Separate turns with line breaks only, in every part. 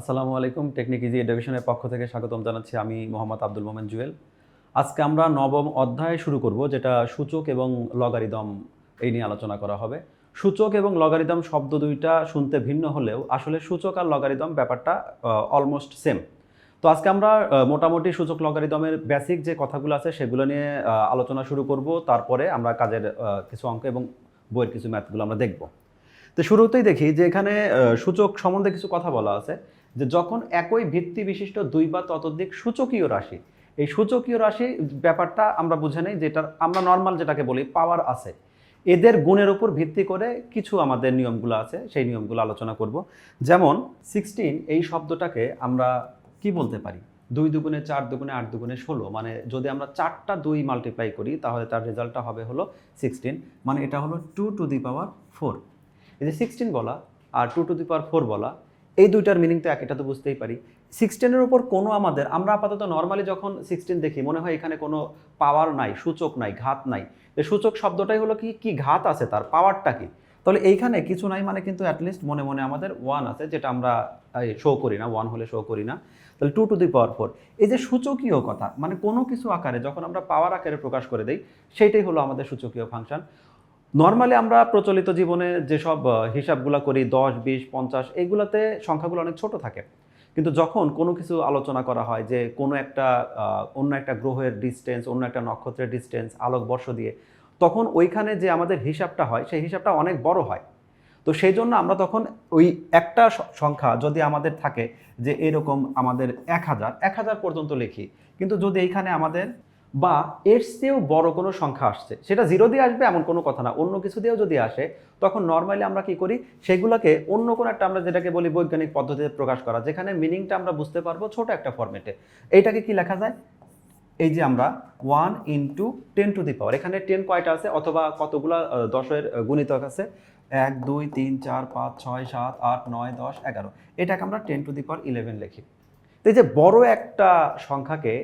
আসসালামু আলাইকুম technique easy এডুকেশনের পক্ষ থেকে স্বাগতম জানাচ্ছি আমি মোহাম্মদ আব্দুল মোমেন জুয়েল আজকে আমরা নবম অধ্যায় শুরু করব যেটা সূচক এবং লগারিদম এই নিয়ে আলোচনা করা হবে সূচক এবং লগারিদম শব্দ দুইটা শুনতে ভিন্ন হলেও আসলে সূচক আর লগারিদম ব্যাপারটা অলমোস্ট সেম তো আজকে আমরা মোটামুটি সূচক লগারিদমের বেসিক যে কথাগুলো আছে সেগুলো নিয়ে আলোচনা শুরু করব তারপরে আমরা কাজের কিছু অঙ্ক এবং বইয়ের কিছু ম্যাথগুলো আমরা দেখব তো শুরুতেই দেখি যে এখানে সূচক সম্বন্ধে কিছু কথা বলা আছে যে যখন একই ভিত্তি বিশিষ্ট দুই বা ততোধিক সূচকীয় রাশি এই সূচকীয় রাশি ব্যাপারটা আমরা বুঝে নেই যেটা আমরা নর্মাল যেটাকে বলি পাওয়ার আছে এদের গুণের উপর ভিত্তি করে কিছু আমাদের নিয়মগুলো আছে সেই নিয়মগুলো আলোচনা করব যেমন সিক্সটিন এই শব্দটাকে আমরা কি বলতে পারি দুই দুগুণে চার দুগুণে আট দুগুণে ষোলো মানে যদি আমরা চারটা দুই মাল্টিপ্লাই করি তাহলে তার রেজাল্টটা হবে হলো সিক্সটিন মানে এটা হলো two two the power four এই যে সিক্সটিন বলা আর two two the power four বলা এই দুইটার মিনিং তো এক এটা তো বুঝতেই পারি সিক্সটিনের উপর কোনো আমাদের আমরা আপাতত নর্মালি যখন সিক্সটিন দেখি মনে হয় এখানে কোনো পাওয়ার নাই সূচক নাই ঘাত নাই সূচক শব্দটাই হলো কি কি ঘাত আছে তার পাওয়ারটা কি তাহলে এইখানে কিছু নাই মানে কিন্তু অ্যাটলিস্ট মনে মনে আমাদের ওয়ান আছে যেটা আমরা শো করি না ওয়ান হলে শো করি না তাহলে two two the power four এই যে সূচকীয় কথা মানে কোনো কিছু আকারে যখন আমরা পাওয়ার আকারে প্রকাশ করে দিই সেইটাই হলো আমাদের সূচকীয় ফাংশন নর্মালি আমরা প্রচলিত জীবনে যেসব হিসাবগুলো করি দশ বিশ পঞ্চাশ এইগুলোতে সংখ্যাগুলো অনেক ছোট থাকে কিন্তু যখন কোনো কিছু আলোচনা করা হয় যে কোনো একটা অন্য একটা গ্রহের ডিস্টেন্স অন্য একটা নক্ষত্রের ডিস্টেন্স আলোকবর্ষ দিয়ে তখন ওইখানে যে আমাদের হিসাবটা হয় সেই হিসাবটা অনেক বড় হয় তো সেই জন্য আমরা তখন ওই একটা সংখ্যা যদি আমাদের থাকে যে এরকম আমাদের এক হাজার এক হাজার পর্যন্ত লিখি কিন্তু যদি এইখানে আমাদের বা এর চেয়েও বড় কোনো সংখ্যা আসছে সেটা জিরো দিয়ে আসবে এমন কোনো কথা না অন্য কিছু দিয়েও যদি আসে তখন নর্মালি আমরা কি করি সেগুলোকে অন্য কোনো একটা আমরা যেটাকে বলি বৈজ্ঞানিক পদ্ধতিতে প্রকাশ করা যেখানে মিনিংটা আমরা বুঝতে পারবো ছোট একটা ফর্মেটে এইটাকে কি লেখা যায় এই যে আমরা one into ten to the power এখানে টেন কয়টা আছে অথবা কতগুলো দশের গুণিতক আছে এক দুই তিন চার পাঁচ ছয় সাত আট নয় দশ এগারো এটাকে আমরা ten to the power eleven লিখি তো এই যে বড় একটা সংখ্যাকে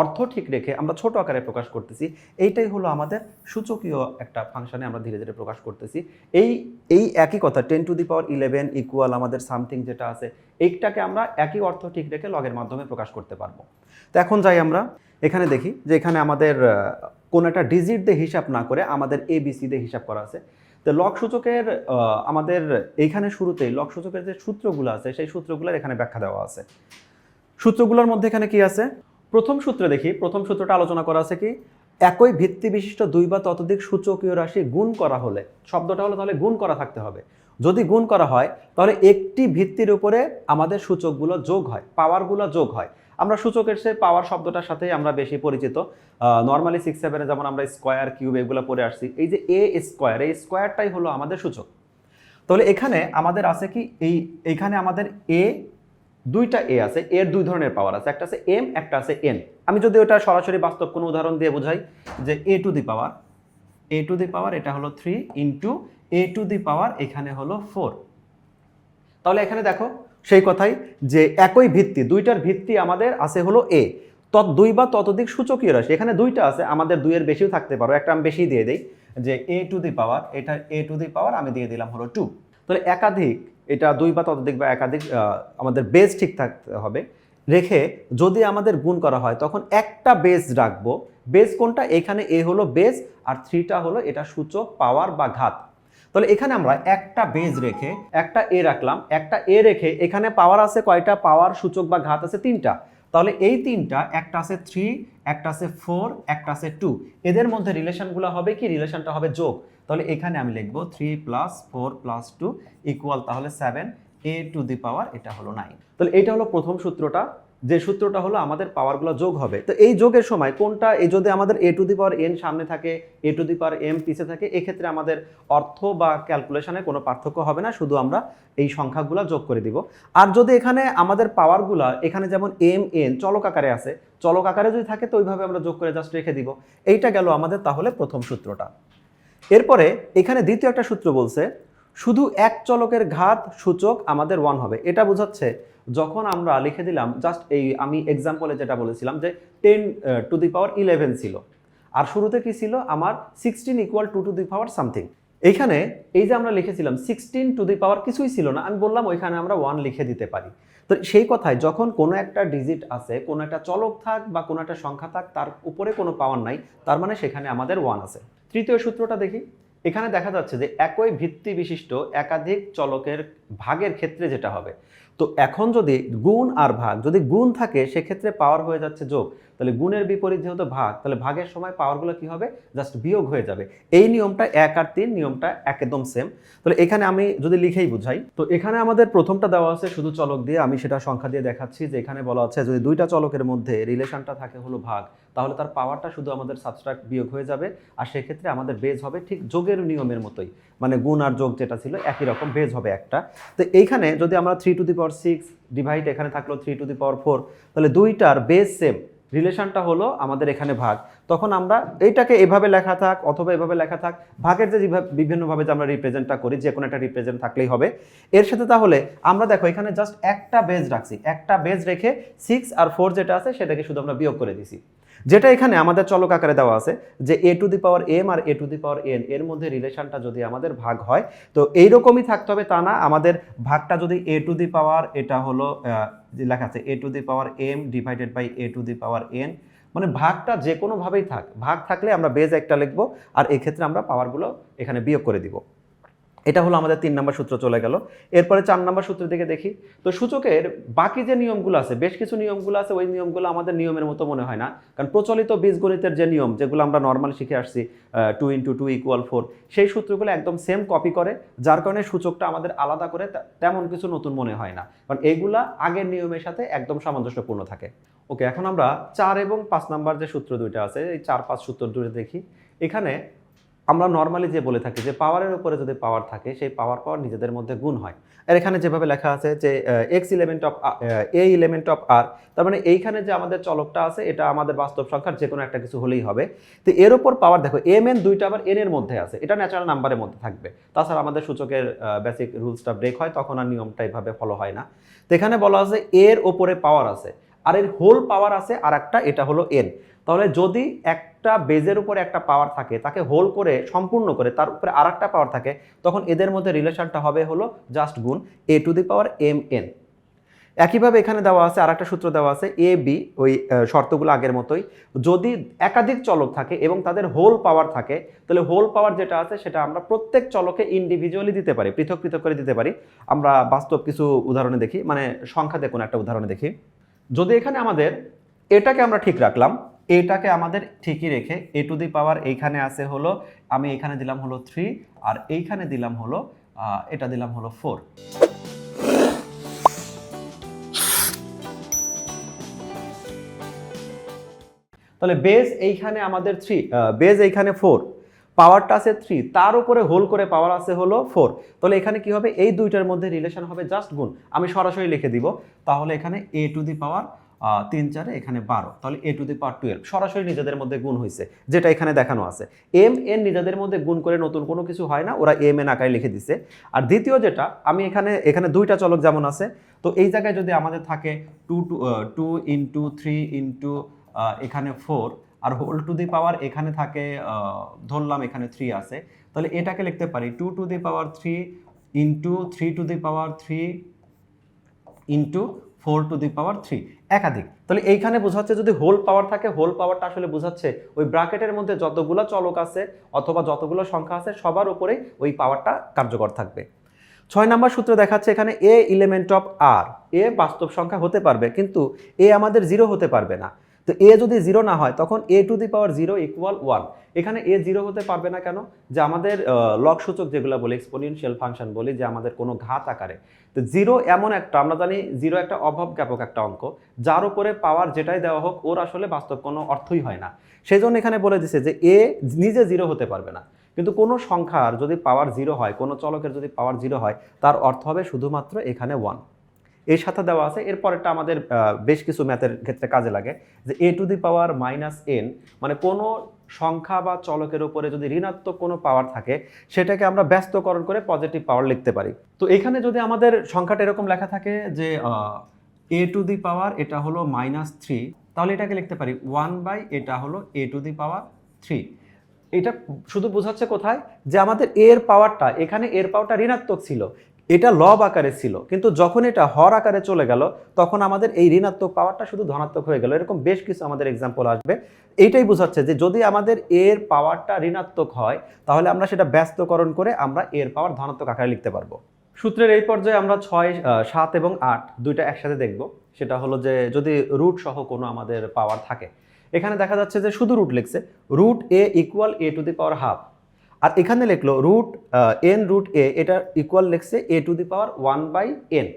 অর্থ ঠিক রেখে আমরা ছোট আকারে প্রকাশ করতেছি এইটাই হলো আমাদের সূচকীয় একটা ফাংশনে আমরা ধীরে ধীরে প্রকাশ করতেছি এই এই একই কথা ten to the power eleven equal আমাদের সামথিং যেটা আছে এইটাকে আমরা একই অর্থ ঠিক রেখে লগের মাধ্যমে প্রকাশ করতে পারবো তো এখন যাই আমরা এখানে দেখি যে এখানে আমাদের কোনো একটা ডিজিট দিয়ে হিসাব না করে আমাদের এবিসি দিয়ে হিসাব করা আছে তো লক সূচকের আমাদের এইখানে শুরুতেই লক সূচকের যে সূত্রগুলো আছে সেই সূত্রগুলোর এখানে ব্যাখ্যা দেওয়া আছে সূত্রগুলোর মধ্যে এখানে কি আছে প্রথম সূত্রে দেখি প্রথম সূত্রটা আলোচনা করা আছে কি একই ভিত্তি বিশিষ্ট দুই বা ততোধিক সূচকীয় রাশি গুণ করা হলে শব্দটা হলো তাহলে গুণ করা থাকতে হবে যদি গুণ করা হয় তাহলে একটি ভিত্তির উপরে আমাদের সূচকগুলো যোগ হয় পাওয়ারগুলো যোগ হয় আমরা সূচকের সে পাওয়ার শব্দটার সাথে আমরা বেশি পরিচিত নর্মালি সিক্স সেভেনে যেমন আমরা স্কোয়ার কিউব এগুলো পড়ে আসছি এই যে এ স্কোয়ার এই স্কোয়ারটাই হলো আমাদের সূচক তাহলে এখানে আমাদের আছে কি এই এখানে আমাদের এ দুইটা এ আছে এর দুই ধরনের পাওয়ার আছে একটা আছে এম একটা আছে এন আমি যদি ওটা সরাসরি বাস্তব কোনো উদাহরণ দিয়ে বোঝাই যে A to the power A to the power এটা হলো three into A to the power এখানে হলো ফোর তাহলে এখানে দেখো সেই কথাই যে একই ভিত্তি দুইটার ভিত্তি আমাদের আছে হলো এ তত দুই বা ততোধিক সূচকীয় রাশি এখানে দুইটা আছে আমাদের দুইয়ের বেশিও থাকতে পারো একটা আমি বেশি দিয়ে দিই যে এ টু দি পাওয়ার এটা এ টু দি পাওয়ার আমি দিয়ে দিলাম হলো টু তাহলে একাধিক এটা দুই বা ততোধিক বা একাধিক আমাদের বেজ ঠিক থাকতে হবে রেখে যদি আমাদের গুণ করা হয় তখন একটা বেজ রাখবো বেজ কোনটা এখানে এ হলো বেজ আর থ্রিটা হলো এটা সূচক পাওয়ার বা ঘাত তাহলে এখানে আমরা একটা বেজ রেখে একটা এ রাখলাম একটা এ রেখে এখানে পাওয়ার আছে কয়টা পাওয়ার সূচক বা ঘাত আছে তিনটা তাহলে এই তিনটা একটা আছে থ্রি একটা আছে ফোর একটা আছে টু এদের মধ্যে রিলেশনগুলো হবে কি রিলেশনটা হবে যোগ তাহলে এখানে আমি লিখব three plus four plus two equal তাহলে seven A to the power এটা হলো নাইন তাহলে এটা হলো প্রথম সূত্রটা যে সূত্রটা হলো আমাদের পাওয়ারগুলো যোগ হবে তো এই যোগের সময় কোনটা এই যদি আমাদের এ টু দি পাওয়ার এন সামনে থাকে এ টু দি পাওয়ার এম পিছে থাকে এক্ষেত্রে আমাদের অর্থ বা ক্যালকুলেশনে কোনো পার্থক্য হবে না শুধু আমরা এই সংখ্যাগুলো যোগ করে দিব আর যদি এখানে আমাদের পাওয়ারগুলো এখানে যেমন এম এন চলক আকারে আছে চলক আকারে যদি থাকে তো ওইভাবে আমরা যোগ করে জাস্ট রেখে দিব এইটা গেল আমাদের তাহলে প্রথম সূত্রটা এরপরে এখানে দ্বিতীয় একটা সূত্র বলছে শুধু এক চলকের ঘাত সূচক আমাদের ওয়ান হবে এটা বোঝাচ্ছে যখন আমরা লিখে দিলাম জাস্ট এই আমি এক্সাম্পলে যেটা বলেছিলাম যে ten to the power eleven ছিল আর শুরুতে কি ছিল আমার sixteen equal to two the power something এইখানে এই যে আমরা লিখেছিলাম সিক্সটিন টু দি পাওয়ার কিছুই ছিল না আমি বললাম ওইখানে আমরা ওয়ান লিখে দিতে পারি তো সেই কথায় যখন কোনো একটা ডিজিট আছে কোনো একটা চলক থাক বা কোনো একটা সংখ্যা থাক তার উপরে কোনো পাওয়ার নাই তার মানে সেখানে আমাদের ওয়ান আছে তৃতীয় সূত্রটা দেখি এখানে দেখা যাচ্ছে যে একই ভিত্তি বিশিষ্ট একাধিক চলকের ভাগের ক্ষেত্রে যেটা হবে তো এখন যদি গুণ আর ভাগ যদি গুণ থাকে সেক্ষেত্রে পাওয়ার হয়ে যাচ্ছে যোগ তাহলে গুণের বিপরীত যেহেতু ভাগ তাহলে ভাগের সময় পাওয়ারগুলো কি হবে জাস্ট বিয়োগ হয়ে যাবে এই নিয়মটা এক আর তিন নিয়মটা একদম সেম তাহলে এখানে আমি যদি লিখেই বুঝাই তো এখানে আমাদের প্রথমটা দেওয়া আছে শুধু চলক দিয়ে আমি সেটা সংখ্যা দিয়ে দেখাচ্ছি যে এখানে বলা আছে যদি দুইটা চলকের মধ্যে রিলেশনটা থাকে হলো ভাগ তাহলে তার পাওয়ারটা শুধু আমাদের সাবস্ট্রাক্ট বিয়োগ হয়ে যাবে আর সেক্ষেত্রে আমাদের বেজ হবে ঠিক যোগের নিয়মের মতোই মানে গুণ আর যোগ যেটা ছিল একই রকম বেজ হবে একটা তো এইখানে যদি আমরা three to the power six divide এখানে থাকলো three to the power four তাহলে দুইটার বেজ সেম রিলেশনটা হলো আমাদের এখানে ভাগ তখন আমরা এইটাকে এভাবে লেখা থাক অথবা এভাবে লেখা থাক ভাগের যে বিভিন্নভাবে যে আমরা রিপ্রেজেন্টটা করি যে কোনো একটা রিপ্রেজেন্ট থাকলেই হবে এর সাথে তাহলে আমরা দেখো এখানে জাস্ট একটা বেজ রাখছি একটা বেজ রেখে সিক্স আর ফোর যেটা আছে সেটাকে শুধু আমরা বিয়োগ করে দিছি যেটা এখানে আমাদের চলক আকারে দেওয়া আছে যে A to the power M আর A to the power N এর মধ্যে রিলেশনটা যদি আমাদের ভাগ হয় তো এইরকমই থাকতে হবে তা না আমাদের ভাগটা যদি এ টু দি পাওয়ার এটা হলো লেখা আছে এ to the power M divided by A to the power N মানে ভাগটা যে কোনোভাবেই থাক ভাগ থাকলে আমরা বেজ একটা লিখবো আর এক্ষেত্রে আমরা পাওয়ারগুলো এখানে বিয়োগ করে দিব এটা হলো আমাদের তিন নম্বর সূত্র চলে গেল এরপরে চার নম্বর সূত্রের দিকে দেখি তো সূচকের বাকি যে নিয়মগুলো আছে বেশ কিছু নিয়মগুলো আছে ওই নিয়মগুলো আমাদের নিয়মের মতো মনে হয় না কারণ প্রচলিত বীজগণিতের যে নিয়ম যেগুলো আমরা নর্মাল শিখে আসছি two into two equal four সেই সূত্রগুলো একদম সেম কপি করে যার কারণে সূচকটা আমাদের আলাদা করে তেমন কিছু নতুন মনে হয় না কারণ এগুলা আগের নিয়মের সাথে একদম সামঞ্জস্যপূর্ণ থাকে ওকে এখন আমরা চার এবং পাঁচ নাম্বার যে সূত্র দুইটা আছে এই চার পাঁচ সূত্র দুটো দেখি এখানে আমরা নর্মালি যে বলে থাকি যে পাওয়ারের উপরে যদি পাওয়ার থাকে সেই পাওয়ার পাওয়ার নিজেদের মধ্যে গুণ হয় আর এখানে যেভাবে লেখা আছে যে X element of A element of আর তার মানে এইখানে যে আমাদের চলকটা আছে এটা আমাদের বাস্তব সংখ্যার যে কোনো একটা কিছু হলেই হবে তো এর উপর পাওয়ার দেখো এম এন দুইটা আবার এন এর মধ্যে আছে এটা ন্যাচারাল নাম্বারের মধ্যে থাকবে তাছাড়া আমাদের সূচকের বেসিক রুলসটা ব্রেক হয় তখন আর নিয়মটা এইভাবে ফলো হয় না তো এখানে বলা আছে এর ওপরে পাওয়ার আছে আর এর হোল পাওয়ার আছে আর একটা এটা হলো এন তাহলে যদি এক একটা বেজের উপরে একটা পাওয়ার থাকে তাকে হোল করে সম্পূর্ণ করে তার উপরে আর একটা পাওয়ার থাকে তখন এদের মধ্যে রিলেশনটা হবে হলো জাস্ট গুণ A to the power M N একইভাবে এখানে দেওয়া আছে আর একটা সূত্র দেওয়া আছে এ বি ওই শর্তগুলো আগের মতোই যদি একাধিক চলক থাকে এবং তাদের হোল পাওয়ার থাকে তাহলে হোল পাওয়ার যেটা আছে সেটা আমরা প্রত্যেক চলকে ইন্ডিভিজুয়ালি দিতে পারি পৃথক পৃথক করে দিতে পারি আমরা বাস্তব কিছু উদাহরণে দেখি মানে সংখ্যাতে কোনো একটা উদাহরণে দেখি যদি এখানে আমাদের এটাকে আমরা ঠিক রাখলাম এটাকে আমাদের ঠিকই রেখে এ টু দি পাওয়ার এইখানে আছে হলো আমি এখানে দিলাম হলো থ্রি আর এইখানে দিলাম হলো এটা দিলাম হলো ফোর তাহলে বেজ এইখানে আমাদের থ্রি বেজ এইখানে ফোর পাওয়ারটা আছে থ্রি তার উপরে হোল করে পাওয়ার আছে হলো ফোর তাহলে এখানে কি হবে এই দুইটার মধ্যে রিলেশন হবে জাস্ট গুণ আমি সরাসরি লিখে দিব তাহলে এখানে এ টু দি পাওয়ার তিন চারে এখানে বারো তাহলে এ টু দি পাওয়ার টুয়েলভ সরাসরি নিজেদের মধ্যে গুণ হয়েছে যেটা এখানে দেখানো আছে এম এন নিজেদের মধ্যে গুণ করে নতুন কোনো কিছু হয় না ওরা এম এন আকারে লিখে দিছে আর দ্বিতীয় যেটা আমি এখানে এখানে দুইটা চলক যেমন আছে তো এই জায়গায় যদি আমাদের থাকে two two two into three into এখানে ফোর আর হোল টু দি পাওয়ার এখানে থাকে ধরলাম এখানে থ্রি আছে তাহলে এটাকে লিখতে পারি two two the power three into three to the power three into four to the power three একাধিক তাহলে এইখানে বোঝাচ্ছে যদি হোল পাওয়ার থাকে হোল পাওয়ারটা আসলে বোঝাচ্ছে ওই ব্রাকেটের মধ্যে যতগুলো চলক আছে অথবা যতগুলো সংখ্যা আছে সবার উপরে ওই পাওয়ারটা কার্যকর থাকবে ছয় নাম্বার সূত্র দেখাচ্ছে এখানে এ ইলেমেন্ট অফ আর এ বাস্তব সংখ্যা হতে পারবে কিন্তু এ আমাদের জিরো হতে পারবে না তো এ যদি জিরো না হয় তখন A to the power zero equal one এখানে এ জিরো হতে পারবে না কেন যে আমাদের লক সূচক যেগুলো বলি এক্সপোনেনশিয়াল ফাংশন বলি যে আমাদের কোনো ঘাত আকারে তো জিরো এমন একটা আমরা জানি জিরো একটা অভাব জ্ঞাপক একটা অঙ্ক যার উপরে পাওয়ার যেটাই দেওয়া হোক ওর আসলে বাস্তব কোনো অর্থই হয় না সেই জন্য এখানে বলে দিছে যে এ নিজে জিরো হতে পারবে না কিন্তু কোনো সংখ্যার যদি পাওয়ার জিরো হয় কোনো চলকের যদি পাওয়ার জিরো হয় তার অর্থ হবে শুধুমাত্র এখানে ওয়ান এর সাথে দেওয়া আছে এর পরেরটা আমাদের বেশ কিছু ম্যাথের ক্ষেত্রে কাজে লাগে যে A to the power minus N মানে কোনো সংখ্যা বা চলকের উপরে যদি ঋণাত্মক কোনো পাওয়ার থাকে সেটাকে আমরা ব্যস্তকরণ করে পজিটিভ পাওয়ার লিখতে পারি তো এখানে যদি আমাদের সংখ্যাটা এরকম লেখা থাকে যে এ টু দি পাওয়ার এটা হলো মাইনাস থ্রি তাহলে এটাকে লিখতে পারি ওয়ান বাই এটা হলো এ টু দি পাওয়ার থ্রি এটা শুধু বোঝাচ্ছে কোথায় যে আমাদের এর পাওয়ারটা এখানে এর পাওয়ারটা ঋণাত্মক ছিল এটা লব আকারে ছিল কিন্তু যখন এটা হর আকারে চলে গেল তখন আমাদের এই ঋণাত্মক পাওয়ারটা শুধু ধনাত্মক হয়ে গেল এরকম বেশ কিছু আমাদের এক্সাম্পল আসবে এইটাই বোঝাচ্ছে যে যদি আমাদের এর পাওয়ারটা ঋণাত্মক হয় তাহলে আমরা সেটা ব্যস্তকরণ করে আমরা এর পাওয়ার ধনাত্মক আকারে লিখতে পারবো সূত্রের এই পর্যায়ে আমরা ছয় সাত এবং আট দুইটা একসাথে দেখব সেটা হলো যে যদি রুট সহ কোনো আমাদের পাওয়ার থাকে এখানে দেখা যাচ্ছে যে শুধু রুট লিখছে root A equal A to the power half আর এখানে লিখলো রুট এন রুট এ এটা ইকুয়াল লিখছে A to the power one by N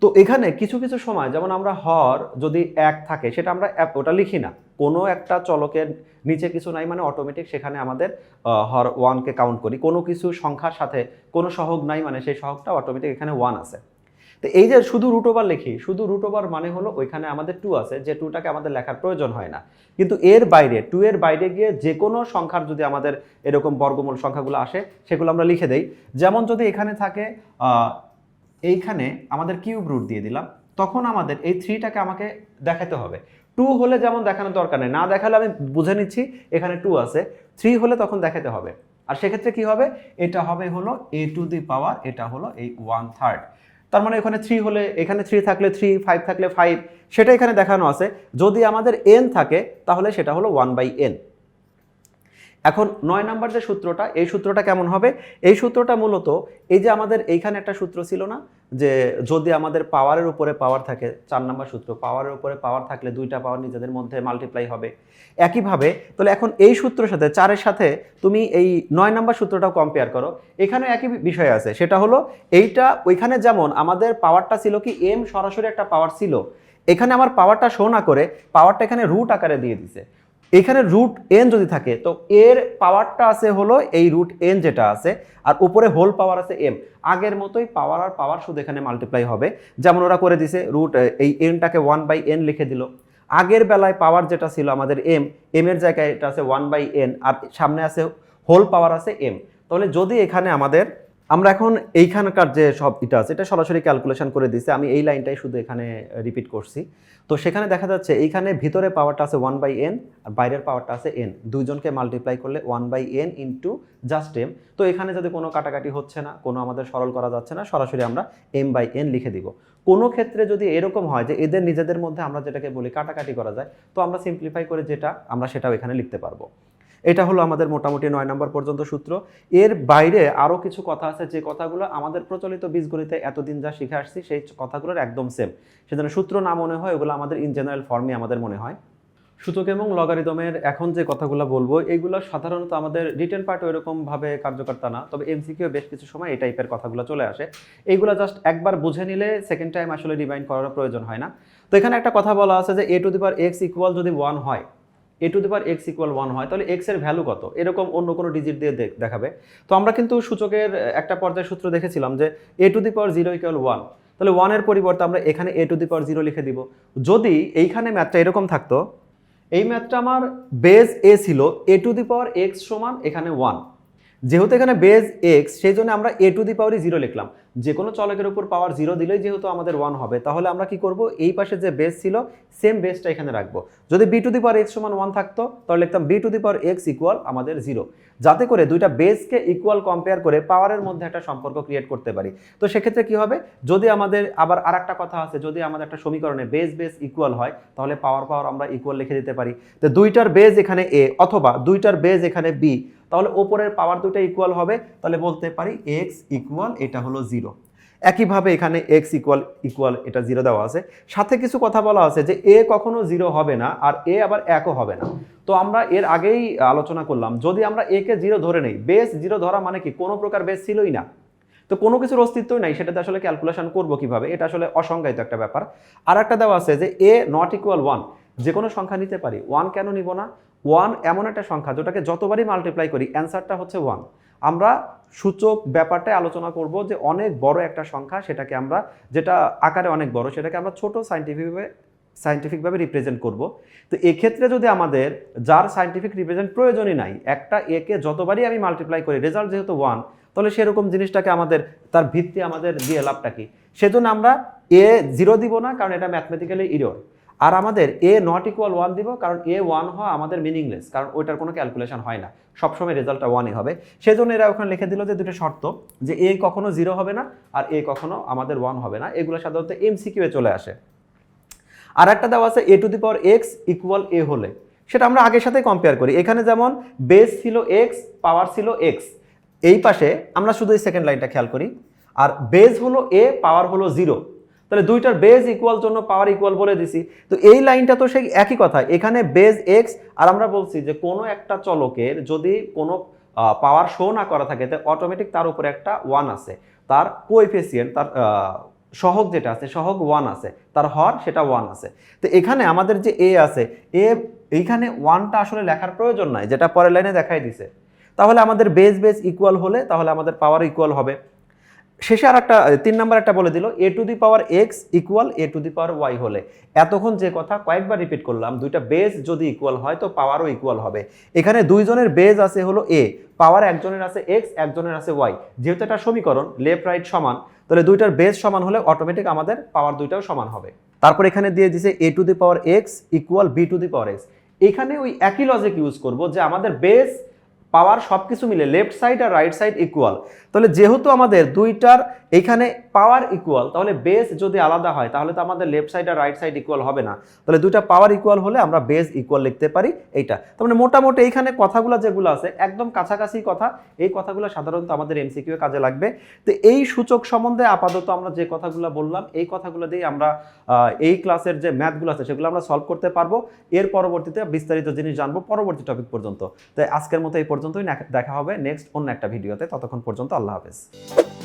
তো এখানে কিছু কিছু সময় যেমন আমরা হর যদি এক থাকে সেটা আমরা ওটা লিখি না কোনো একটা চলকের নিচে কিছু নাই মানে অটোমেটিক সেখানে আমাদের হর ওয়ানকে কাউন্ট করি কোনো কিছু সংখ্যার সাথে কোনো সহগ নাই মানে সেই সহগটা অটোমেটিক এখানে ওয়ান আছে তো এই যে শুধু রুট ওভার লিখি শুধু রুট ওভার মানে হলো ওইখানে আমাদের টু আছে যে টুটাকে আমাদের লেখার প্রয়োজন হয় না কিন্তু এর বাইরে টু এর বাইরে গিয়ে যে কোনো সংখ্যার যদি আমাদের এরকম বর্গমূল সংখ্যাগুলো আসে সেগুলো আমরা লিখে দেই যেমন যদি এখানে থাকে এইখানে আমাদের কিউব রুট দিয়ে দিলাম তখন আমাদের এই থ্রিটাকে আমাকে দেখাতে হবে টু হলে যেমন দেখানোর দরকার নেই না দেখালে আমি বুঝে নিচ্ছি এখানে টু আছে থ্রি হলে তখন দেখাতে হবে আর সেক্ষেত্রে কি হবে এটা হবে হলো এ টু দি পাওয়ার এটা হলো এই ওয়ান থার্ড তার মানে এখানে থ্রি হলে এখানে থ্রি থাকলে থ্রি ফাইভ থাকলে ফাইভ সেটা এখানে দেখানো আছে যদি আমাদের এন থাকে তাহলে সেটা হলো ওয়ান বাই এন এখন নয় নাম্বার যে সূত্রটা এই সূত্রটা কেমন হবে এই সূত্রটা মূলত এই যে আমাদের এইখানে একটা সূত্র ছিল না যে যদি আমাদের পাওয়ারের উপরে পাওয়ার থাকে চার নাম্বার সূত্র পাওয়ারের উপরে পাওয়ার থাকলে দুইটা পাওয়ার নিজেদের মধ্যে মাল্টিপ্লাই হবে একইভাবে তাহলে এখন এই সূত্রের সাথে চারের সাথে তুমি এই নয় নাম্বার সূত্রটাও কম্পেয়ার করো এখানে একই বিষয় আছে সেটা হলো এইটা ওইখানে যেমন আমাদের পাওয়ারটা ছিল কি এম সরাসরি একটা পাওয়ার ছিল এখানে আমার পাওয়ারটা শো না করে পাওয়ারটা এখানে রুট আকারে দিয়ে দিছে এখানে রুট এন যদি থাকে তো এর পাওয়ারটা আছে হলো এই রুট এন যেটা আছে আর উপরে হোল পাওয়ার আছে এম আগের মতোই পাওয়ার আর পাওয়ার শুধু এখানে মাল্টিপ্লাই হবে যেমন ওরা করে দিছে রুট এই এনটাকে ওয়ান বাই এন লিখে দিল আগের বেলায় পাওয়ার যেটা ছিল আমাদের এম এম এর জায়গায় এটা আছে ওয়ান বাই এন আর সামনে আছে হোল পাওয়ার আছে এম তাহলে যদি এখানে আমাদের আমরা এখন এইখানকার যে সব এটা আছে এটা সরাসরি ক্যালকুলেশন করে দিছে আমি এই লাইনটাই শুধু এখানে রিপিট করছি তো সেখানে দেখা যাচ্ছে এইখানে ভিতরে পাওয়ারটা আছে ওয়ান বাই এন আর বাইরের পাওয়ারটা আছে এন দুইজনকে মাল্টিপ্লাই করলে one by N into just M তো এখানে যদি কোনো কাটাকাটি হচ্ছে না কোনো আমাদের সরল করা যাচ্ছে না সরাসরি আমরা এম বাই এন লিখে দিব কোনো ক্ষেত্রে যদি এরকম হয় যে এদের নিজেদের মধ্যে আমরা যেটাকে বলি কাটাকাটি করা যায় তো আমরা সিম্পলিফাই করে যেটা আমরা সেটাও এখানে লিখতে পারবো এটা হলো আমাদের মোটামুটি নয় নম্বর পর্যন্ত সূত্র এর বাইরে আরও কিছু কথা আছে যে কথাগুলো আমাদের প্রচলিত বীজগণিতে এতদিন যা শিখে আসছি সেই কথাগুলোর একদম সেম সেজন্য সূত্র না মনে হয় ওগুলো আমাদের ইন জেনারেল ফর্মে আমাদের মনে হয় সূচক এবং লগারিদমের এখন যে কথাগুলো বলবো এইগুলো সাধারণত আমাদের রিটেন পার্ট ওইরকমভাবে কার্যকর্তা না তবে এমসিকিউ বেশ কিছু সময় এই টাইপের কথাগুলো চলে আসে এইগুলো জাস্ট একবার বুঝে নিলে সেকেন্ড টাইম আসলে রিমাইন্ড করার প্রয়োজন হয় না তো এখানে একটা কথা বলা আছে যে A to the power X equal যদি ওয়ান হয় A to the power X equal one হয় তাহলে এক্সের ভ্যালু কত এরকম অন্য কোনো ডিজিট দিয়ে দেখাবে তো আমরা কিন্তু সূচকের একটা পর্যায়ের সূত্র দেখেছিলাম যে A to the power zero equal one তাহলে ওয়ানের পরিবর্তে আমরা এখানে এ টু দি পাওয়ার জিরো লিখে দিব যদি এইখানে ম্যাথটা এরকম থাকতো এই ম্যাথটা আমার বেস এ ছিল এ টু দি পাওয়ার এক্স সমান এখানে ওয়ান যেহেতু এখানে বেজ এক্স সেই জন্য আমরা এ টু দি পাওয়ারই জিরো লিখলাম যে কোনো চলকের উপর পাওয়ার জিরো দিলেই যেহেতু আমাদের ওয়ান হবে তাহলে আমরা কি করব এই পাশে যে বেস ছিল সেম বেসটা এখানে রাখবো যদি B to the power X সমান ওয়ান থাকতো তাহলে লিখতাম B to the power x equal আমাদের জিরো যাতে করে দুইটা বেসকে ইকুয়াল কম্পেয়ার করে পাওয়ারের মধ্যে একটা সম্পর্ক ক্রিয়েট করতে পারি তো সেক্ষেত্রে কি হবে যদি আমাদের আবার আর একটা কথা আছে যদি আমাদের একটা সমীকরণে বেস বেস ইকুয়াল হয় তাহলে পাওয়ার পাওয়ার আমরা ইকুয়াল লিখে দিতে পারি তো দুইটার বেজ এখানে এ অথবা দুইটার বেজ এখানে বি তাহলে ওপরের পাওয়ার দুটো ইকুয়াল হবে তাহলে বলতে পারি এক্স ইকুয়াল এটা হলো জিরো একইভাবে এখানে এক্স ইকুয়াল ইকুয়াল এটা জিরো দেওয়া আছে সাথে কিছু কথা বলা আছে যে এ কখনো জিরো হবে না আর এ আবার একও হবে না তো আমরা এর আগেই আলোচনা করলাম যদি আমরা এ কে জিরো ধরে নেই বেস জিরো ধরা মানে কি কোনো প্রকার বেস ছিলই না তো কোনো কিছুর অস্তিত্বই নাই সেটাতে আসলে ক্যালকুলেশন করবো কিভাবে এটা আসলে অসংজ্ঞায়িত একটা ব্যাপার আর একটা দেওয়া আছে যে এ নট ইকুয়াল ওয়ান যে কোনো সংখ্যা নিতে পারি ওয়ান কেন নিব না ওয়ান এমন একটা সংখ্যা যেটাকে যতবারই মাল্টিপ্লাই করি অ্যান্সারটা হচ্ছে ওয়ান আমরা সূচক ব্যাপারটাই আলোচনা করব যে অনেক বড় একটা সংখ্যা সেটাকে আমরা যেটা আকারে অনেক বড় সেটাকে আমরা ছোট সাইন্টিফিকভাবে সাইন্টিফিকভাবে রিপ্রেজেন্ট করব তো এক্ষেত্রে যদি আমাদের যার সাইন্টিফিক রিপ্রেজেন্ট প্রয়োজনই নাই একটা একে যতবারই আমি মাল্টিপ্লাই করি রেজাল্ট যেহেতু ওয়ান তাহলে সেরকম জিনিসটাকে আমাদের তার ভিত্তি আমাদের দিয়ে লাভটা কি সেজন্য আমরা এ জিরো দিব না কারণ এটা ম্যাথমেটিক্যালি ইরোর আর আমাদের এ নট ইকুয়াল ওয়ান দিব কারণ এ ওয়ান হওয়া আমাদের মিনিংলেস কারণ ওইটার কোনো ক্যালকুলেশন হয় না সবসময় রেজাল্টটা ওয়ানই হবে সেজন্য এরা ওখানে লিখে দিল যে দুটো শর্ত যে এ কখনো জিরো হবে না আর এ কখনো আমাদের ওয়ান হবে না এগুলো সাধারণত এম এ চলে আসে আর একটা দেওয়া আছে এ to the power x equal a হলে সেটা আমরা আগের সাথে কম্পেয়ার করি এখানে যেমন বেস ছিল এক্স পাওয়ার ছিল এক্স এই পাশে আমরা শুধু এই সেকেন্ড লাইনটা খেয়াল করি আর বেস হলো এ পাওয়ার হলো জিরো তাহলে দুইটার বেজ ইকুয়াল জন্য পাওয়ার ইকুয়াল বলে দিছি তো এই লাইনটা তো সেই একই কথা এখানে বেজ এক্স আর আমরা বলছি যে কোনো একটা চলকের যদি কোনো পাওয়ার শো না করা থাকে তাহলে অটোমেটিক তার উপরে একটা ওয়ান আছে তার কোএফিসিয়েন্ট তার সহগ যেটা আছে সহগ ওয়ান আছে তার হর সেটা ওয়ান আছে তো এখানে আমাদের যে এ আছে এ এইখানে ওয়ানটা আসলে লেখার প্রয়োজন নাই যেটা পরের লাইনে দেখাই দিছে তাহলে আমাদের বেজ বেজ ইকুয়াল হলে তাহলে আমাদের পাওয়ার ইকুয়াল হবে শেষে আর একটা তিন নাম্বার একটা বলে দিল a to the power x equal A to the power y হলে এতক্ষণ যে কথা কয়েকবার রিপিট করলাম দুইটা বেজ যদি ইকুয়াল হয় তো পাওয়ারও ইকুয়াল হবে এখানে দুইজনের বেজ আছে হলো এ পাওয়ার একজনের আছে এক্স একজনের আছে ওয়াই যেহেতু এটা সমীকরণ লেফট রাইট সমান তাহলে দুইটার বেজ সমান হলে অটোমেটিক আমাদের পাওয়ার দুইটাও সমান হবে তারপর এখানে দিয়ে দিছে a to the power x equal b to the power x এখানে ওই একই লজিক ইউজ করব যে আমাদের বেস পাওয়ার সব কিছু মিলে লেফট সাইড আর রাইট সাইড ইকুয়াল তাহলে যেহেতু আমাদের দুইটার এইখানে পাওয়ার ইকুয়াল তাহলে বেস যদি আলাদা হয় তাহলে তো আমাদের লেফট সাইড আর রাইট সাইড ইকুয়াল হবে না তাহলে দুইটা পাওয়ার ইকুয়াল হলে আমরা বেস ইকুয়াল লিখতে পারি এইটা তার মানে মোটামুটি এইখানে কথাগুলো যেগুলো আছে একদম কাছাকাছি কথা এই কথাগুলো সাধারণত আমাদের এমসিকিউ কাজে লাগবে তো এই সূচক সম্বন্ধে আপাতত আমরা যে কথাগুলো বললাম এই কথাগুলো দিয়ে আমরা এই ক্লাসের যে ম্যাথগুলো আছে সেগুলো আমরা সলভ করতে পারবো এর পরবর্তীতে বিস্তারিত জিনিস জানবো পরবর্তী টপিক পর্যন্ত তাই আজকের মতো এই পর্যন্তই দেখা হবে নেক্সট অন্য একটা ভিডিওতে ততক্ষণ পর্যন্ত আল্লাহ হাফেজ